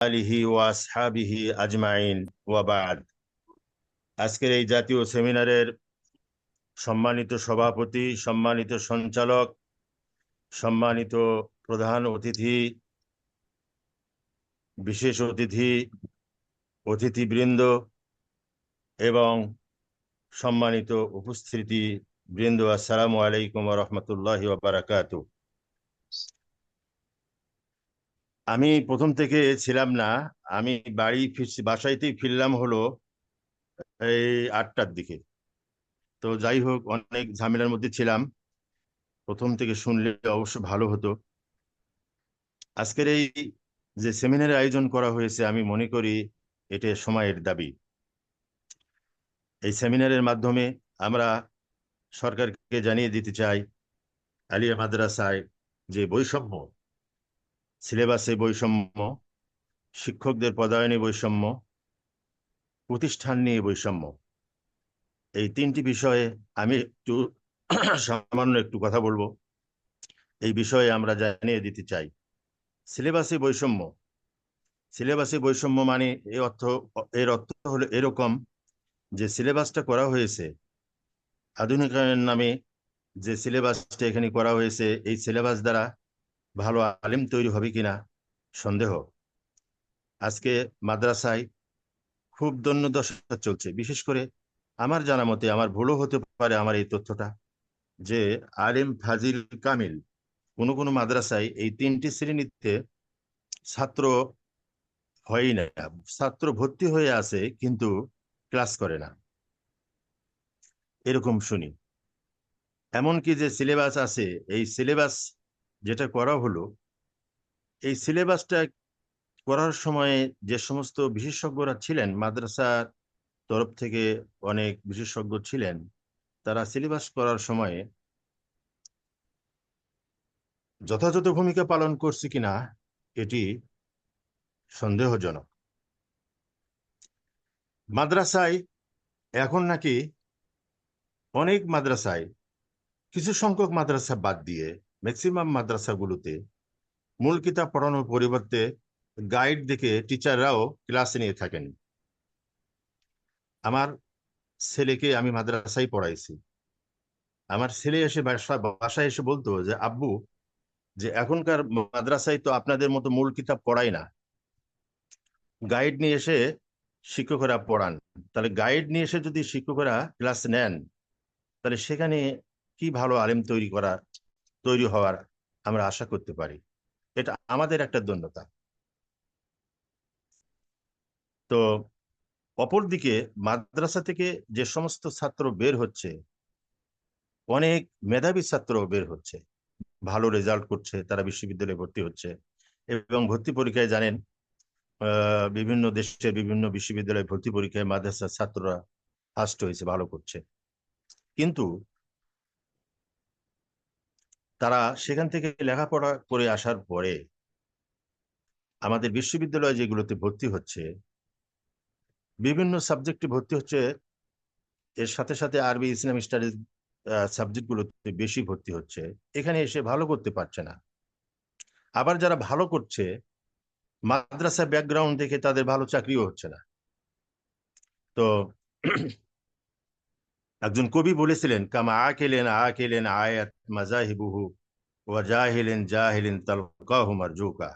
আলিহি ওয়াসহাবিহি আজমাইন ওয়াবাদ আজকের এই জাতীয় সেমিনারের সম্মানিত সভাপতি, সম্মানিত সঞ্চালক, সম্মানিত প্রধান অতিথি, বিশেষ অতিথি, অতিথিবৃন্দ এবং সম্মানিত উপস্থিতি বৃন্দ আসসালামু আলাইকুম রহমতুল্লাহ বারাকাত আমি প্রথম থেকে ছিলাম না, আমি বাড়ি ফিরছি বাসাইতেই ফিরলাম হলো এই আটটার দিকে। তো যাই হোক, অনেক ঝামেলার মধ্যে ছিলাম। প্রথম থেকে শুনলে অবশ্য ভালো হতো। আজকের এই যে সেমিনারের আয়োজন করা হয়েছে, আমি মনে করি এটা সময়ের দাবি। এই সেমিনারের মাধ্যমে আমরা সরকারকে জানিয়ে দিতে চাই, আলিয়া মাদ্রাসায় যে বৈষম্য সিলেবাসে বৈষম্য, শিক্ষকদের পদায়নে বৈষম্য, প্রতিষ্ঠান নিয়ে বৈষম্য। এই তিনটি বিষয়ে আমি একটু সামান্য একটু কথা বলব। এই বিষয়ে আমরা জানিয়ে দিতে চাই। সিলেবাসে বৈষম্য। সিলেবাসে বৈষম্য মানে এর অর্থ এর অর্থ হলো এরকম যে সিলেবাসটা করা হয়েছে, আধুনিকায়নের নামে যে সিলেবাসটা এখানে করা হয়েছে, এই সিলেবাস দ্বারা ভালো আলিম তৈরি হবে কিনা সন্দেহ। আজকে মাদ্রাসায় খুব দন্যদশা চলছে। বিশেষ করে আমার জানা মতে আমার ভুলও হতে পারে আমার এই তথ্যটা যে আলিম ফাজিল কামিল কোনো কোনো মাদ্রাসায় এই তিনটি শ্রেণীতে ছাত্র হয়ই না। ছাত্র ভর্তি হয়ে আছে কিন্তু ক্লাস করে না। এরকম শুনি। এমনকি যে সিলেবাস আছে, এই সিলেবাস যেটা করা হলো, এই সিলেবাসটা করার সময় যে সমস্ত বিশেষজ্ঞরা ছিলেন, মাদ্রাসার তরফ থেকে অনেক বিশেষজ্ঞ ছিলেন, তারা সিলেবাস করার সময়ে যথাযথ ভূমিকা পালন করছে কিনা, এটি সন্দেহজনক। মাদ্রাসায় এখন নাকি অনেক মাদ্রাসায়, কিছু সংখ্যক মাদ্রাসা বাদ দিয়ে ম্যাক্সিমাম মাদ্রাসাগুলোতে মূল কিতাব পড়ানোর পরিবর্তে গাইড দেখে টিচাররাও ক্লাস নিয়ে থাকেন। আমার ছেলেকে আমি মাদ্রাসায় পড়াইছি। আমার ছেলে এসে বাসায় এসে বলতো যে, আব্বু, যে এখনকার মাদ্রাসায় তো আপনাদের মতো মূল কিতাব পড়াই না। গাইড নিয়ে এসে শিক্ষকরা পড়ান। তাহলে গাইড নিয়ে এসে যদি শিক্ষকরা ক্লাস নেন, তাহলে সেখানে কি ভালো আলেম তৈরি করা তৈরি হওয়ার আমরা আশা করতে পারি। এটা আমাদের একটা দন্যতা তো অপরদিকে মাদ্রাসা থেকে যে সমস্ত ছাত্র বের হচ্ছে, অনেক মেধাবী ছাত্র বের হচ্ছে। ভালো রেজাল্ট করছে, তারা বিশ্ববিদ্যালয়ে ভর্তি হচ্ছে এবং ভর্তি পরীক্ষায় জানেন বিভিন্ন দেশের বিভিন্ন বিশ্ববিদ্যালয়ে ভর্তি পরীক্ষায় মাদ্রাসার ছাত্ররা ফার্স্ট হয়েছে, ভালো করছে। কিন্তু তারা সেখান থেকে লেখাপড়া করে আসার পরে আমাদের বিশ্ববিদ্যালয় যেগুলোতে ভর্তি হচ্ছে, বিভিন্ন সাবজেক্টে ভর্তি হচ্ছে, এর সাথে সাথে আরবি ইসলাম স্টাডিজ সাবজেক্টগুলোতে বেশি ভর্তি হচ্ছে। এখানে এসে ভালো করতে পারছে না। আবার যারা ভালো করছে মাদ্রাসা ব্যাকগ্রাউন্ড দেখে তাদের ভালো চাকরিও হচ্ছে না। তো একজন কবি বলেছিলেন, কামা আ কেলেন আ কেলেন আয়াত মাজাহিবুহু ওয়াজাহিলেন জাহিলেন জাহিলেন তালকাহু মারজুকা।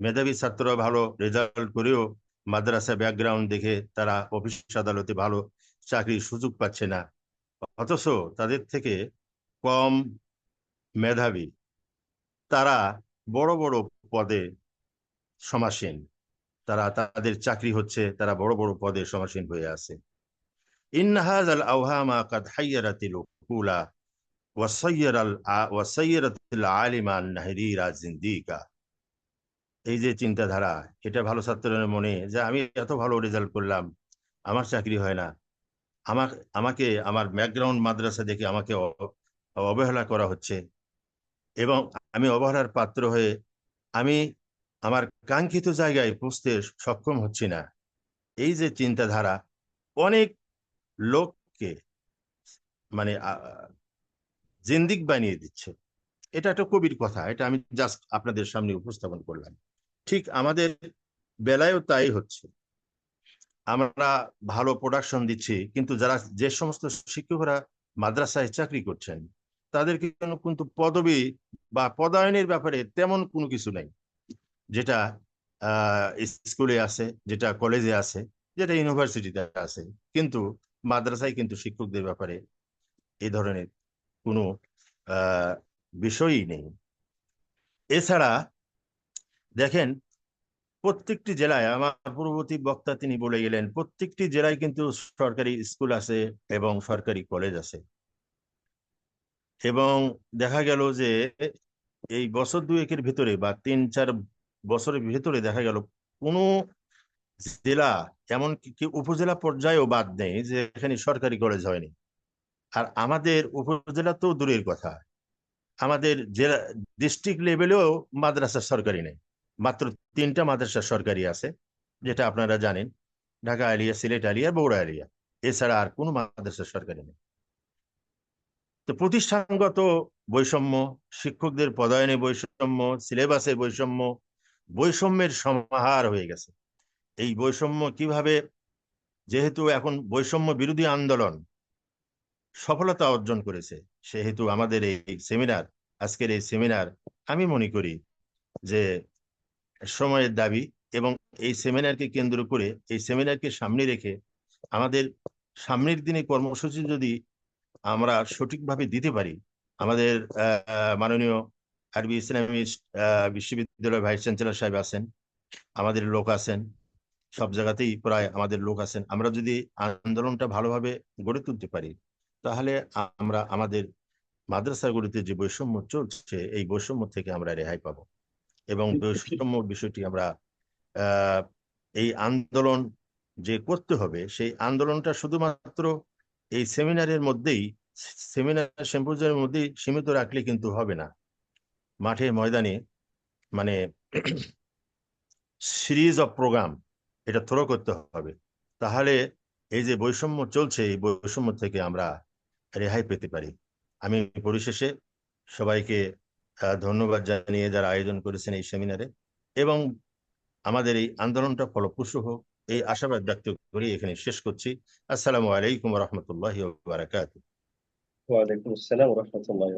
মেধাবী ছাত্ররা ভালো, রেজাল্ট করেও মাদ্রাসা ব্যাকগ্রাউন্ড দেখে তারা অফিস আদালতে ভালো চাকরির সুযোগ পাচ্ছে না। অথচ তাদের থেকে কম মেধাবী তারা বড় বড় পদে সমাসীন। তারা তাদের চাকরি হচ্ছে, তারা বড় বড় পদে সমাসীন হয়ে আছে। আল আওহামা কাদ হাইয়ারাতিল উকুলা ওয়াসাইয়ার আল ওয়াসাইয়ারাতিল আলিমান নাহরিরা জিন্দিকা। এই যে চিন্তাধারা, এটা ভালো ছাত্রের মনে যে আমি এত ভালো রেজাল্ট করলাম, আমার চাকরি হয় না। আমার আমাকে, আমার ব্যাকগ্রাউন্ড মাদ্রাসা দেখে আমাকে অবহেলা করা হচ্ছে। এবং আমি অবহেলার পাত্র হয়ে আমি আমার কাঙ্ক্ষিত জায়গায় পৌঁছতে সক্ষম হচ্ছি না। এই যে চিন্তাধারা, অনেক লোককে মানে জিন্দিক বানিয়ে দিচ্ছে। এটা একটা কবির কথা, এটা আমি জাস্ট আপনাদের সামনে উপস্থাপন করলাম। ঠিক আমাদের বেলায়ও তাই হচ্ছে। আমরা ভালো প্রোডাকশন দিচ্ছি, কিন্তু যারা যে সমস্ত শিক্ষকরা মাদ্রাসায় চাকরি করছেন, তাদেরকে কিন্তু পদবি বা পদায়নের ব্যাপারে তেমন কোনো কিছু নাই। যেটা স্কুলে আছে, যেটা কলেজে আছে, যেটা ইউনিভার্সিটিতে আছে। কিন্তু মাদ্রাসায় কিন্তু শিক্ষকদের ব্যাপারে এই ধরনের কোনো বিষয়ই নেই। এছাড়া দেখেন, প্রত্যেকটি জেলায়, আমার পূর্ববর্তী বক্তা তিনি বলে গেলেন, প্রত্যেকটি জেলায় কিন্তু সরকারি স্কুল আছে এবং সরকারি কলেজ আছে। এবং দেখা গেল যে, এই বছর দুয়েকের ভিতরে বা তিন চার বছরের ভিতরে দেখা গেল কোনো জেলা এমনকি কি উপজেলা পর্যায়েও বাদ নেই যে এখানে সরকারি কলেজ হয়নি। আর আমাদের উপজেলা তো দূরের কথা। আমাদের জেলা ডিস্ট্রিক্ট লেভেলেও মাদ্রাসা সরকারি নেই। মাত্র তিনটা মাদ্রাসা সরকারি আছে, যেটা আপনারা জানেন। ঢাকা আলিয়া, সিলেট আলিয়া, বগুড়া আলিয়া। এছাড়া আর কোনো মাদ্রাসা সরকারি নেই। তো প্রতিষ্ঠানগত বৈষম্য, শিক্ষকদের পদায়নে বৈষম্য সিলেবাসে বৈষম্য, বৈষম্যের সমাহার হয়ে গেছে। এই বৈষম্য কীভাবে যেহেতু এখন বৈষম্য বিরোধী আন্দোলন সফলতা অর্জন করেছে সেহেতু আমাদের এই সেমিনার আজকের এই সেমিনার আমি মনে করি যে সময়ের দাবি এবং এই সেমিনারকে কেন্দ্র করে এই সেমিনারকে সামনে রেখে আমাদের সামনের দিনে কর্মসূচি যদি আমরা সঠিকভাবে দিতে পারি আমাদের মাননীয় আরবি ইসলামী আহ, বিশ্ববিদ্যালয় ভাইস চ্যান্সেলর সাহেব আছেন আমাদের লোক আছেন সব জায়গাতেই প্রায় আমাদের লোক আছেন। আমরা যদি আন্দোলনটা ভালোভাবে গড়ে তুলতে পারি তাহলে আমরা আমাদের মাদ্রাসাগুলিতে যে বৈষম্য চলছে এই বৈষম্য থেকে আমরা রেহাই পাবো। এবং বৈষম্য বিষয়টি আমরা এই আন্দোলন যে করতে হবে সেই আন্দোলনটা শুধুমাত্র এই সেমিনারের মধ্যেই সেমিনার সেম্পোজিয়ামের মধ্যেই সীমিত রাখলে কিন্তু হবে না। মাঠে ময়দানে মানে সিরিজ অফ প্রোগ্রাম এটা থ্রো করতে হবে। তাহলে এই যে বৈষম্য চলছে, এই বৈষম্য থেকে আমরা রেহাই পেতে পারি। আমি পরিশেষে সবাইকে ধন্যবাদ জানিয়ে যারা আয়োজন করেছেন এই সেমিনারে এবং আমাদের এই আন্দোলনটা ফলপ্রসূ হোক, এই আশাবাদ ব্যক্ত করে এখানে শেষ করছি। আসসালামু আলাইকুম রহমতুল্লাহ বারাকাত ওয়ালাইকুম আসসালাম রহমতুল্লাহ